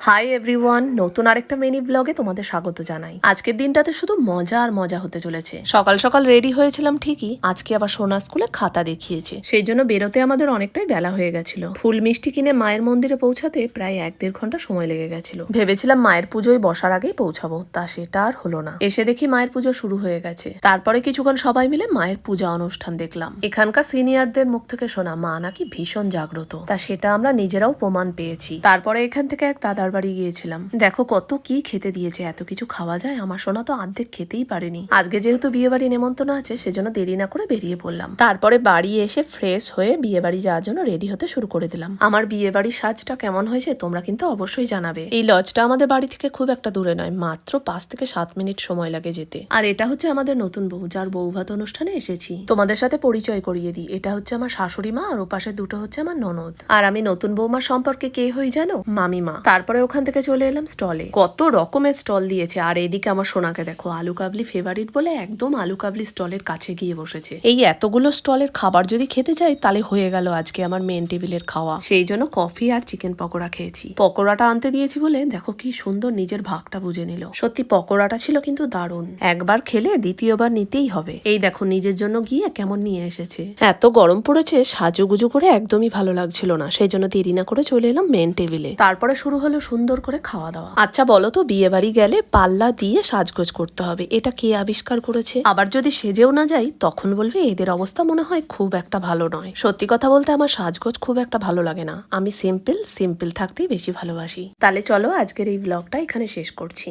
Hi everyone নতুন আরেকটা mini ব্লগে তোমাদের স্বাগত জানাই। আজকের দিনটাতে শুধু মজা আর মজা হতে চলেছে। সকাল সকাল রেডি হয়েছিলাম ঠিকই, আজকে আবার সোনা স্কুলে খাতা দেখিয়েছে। সেই জন্য বেরোতে আমাদের অনেকটাই বেলা হয়ে গেছিল। ফুল মিষ্টি কিনে মায়ের মন্দিরে পৌঁছাতে প্রায় এক দেড় ঘণ্টা সময় লেগে গেছিল। ভেবেছিলাম মায়ের পুজোয় বসার আগেই পৌঁছাবো, তা সেটা আর হলো না। এসে দেখি মায়ের পুজো শুরু হয়ে গেছে। তারপরে কিছুক্ষণ সবাই মিলে মায়ের পূজা অনুষ্ঠান দেখলাম। এখানকার সিনিয়রদের মুখ থেকে শোনা মা নাকি ভীষণ জাগ্রত। তা সেটা আমরা নিজেরাও প্রমাণ পেয়েছি। তারপরে এখান থেকে এক দাদার বাড়ি গিয়েছিলাম। দেখো কত কি খেতে দিয়েছে, এত কিছু খাওয়া যায়, আমার সোনা তো অর্ধেক খেতেই পারেনি। আজকে যেহেতু বিয়ে বাড়ি নেমন্তন্ন আছে, সেজন্য দেরি না করে বেরিয়ে পড়লাম। তারপরে বাড়ি এসে ফ্রেশ হয়ে বিয়ে বাড়ি যাওয়ার জন্য রেডি হতে শুরু করে দিলাম। আমার বিয়ে বাড়ির সাজটা কেমন হয়েছে, তোমরা কিন্তু অবশ্যই জানাবে। এই লজটা আমাদের বাড়ি থেকে খুব একটা দূরে নয়, মাত্র পাঁচ থেকে সাত মিনিট সময় লাগে যেতে। আর এটা হচ্ছে আমাদের নতুন বউ, যার বৌভাত অনুষ্ঠানে এসেছি। তোমাদের সাথে পরিচয় করিয়ে দিই, এটা হচ্ছে আমার শাশুড়ি মা, আর ওপাশে দুটো হচ্ছে আমার ননদ। আর আমি নতুন বৌমার সম্পর্কে কে হই জানো? মামিমা। তারপরে ওখান থেকে চলে এলাম স্টলে। কত রকমের স্টল দিয়েছে। আর এদিকে আমার সোনাকে দেখো, আলু কাবলি ফেভারিট বলে একদম আলু কাবলি স্টলের কাছে গিয়ে বসেছে। এই এতগুলো স্টলের খাবার যদি খেতে যাই তাহলে হয়ে গেল আজকে আমার মেন টেবিলের খাওয়া। সেই জন্য কফি আর চিকেন পকোড়া খেয়েছি। পকোড়াটা আনতে দিয়েছি বলে দেখো কি সুন্দর নিজের ভাগটা বুঝে নিল। সত্যি পকোড়াটা ছিল কিন্তু দারুণ। একবার খেলে দ্বিতীয়বার নিতেই হবে। এই দেখো নিজের জন্য গিয়ে কেমন নিয়ে এসেছে। এত গরম পড়েছে, সাজুগুজু করে একদমই ভালো লাগছিল না। সেই জন্য দেরি না করে চলে এলাম মেন টেবিলে তারপরে শুরু হলো সুন্দর করে খাওয়া দাওয়া। আচ্ছা বলো তো বিয়ে বাড়ি গেলে পাল্লা দিয়ে সাজগোজ করতে হবে এটা কে আবিষ্কার করেছে? আবার যদি সেজেও না যাই তখন বলবে এদের অবস্থা মনে হয় খুব একটা ভালো নয়। সত্যি কথা বলতে আমার সাজগোজ খুব একটা ভালো লাগে না। আমি সিম্পল সিম্পল থাকতেই বেশি ভালোবাসি। তাহলে চলো আজকের এই ব্লগটা এখানে শেষ করছি।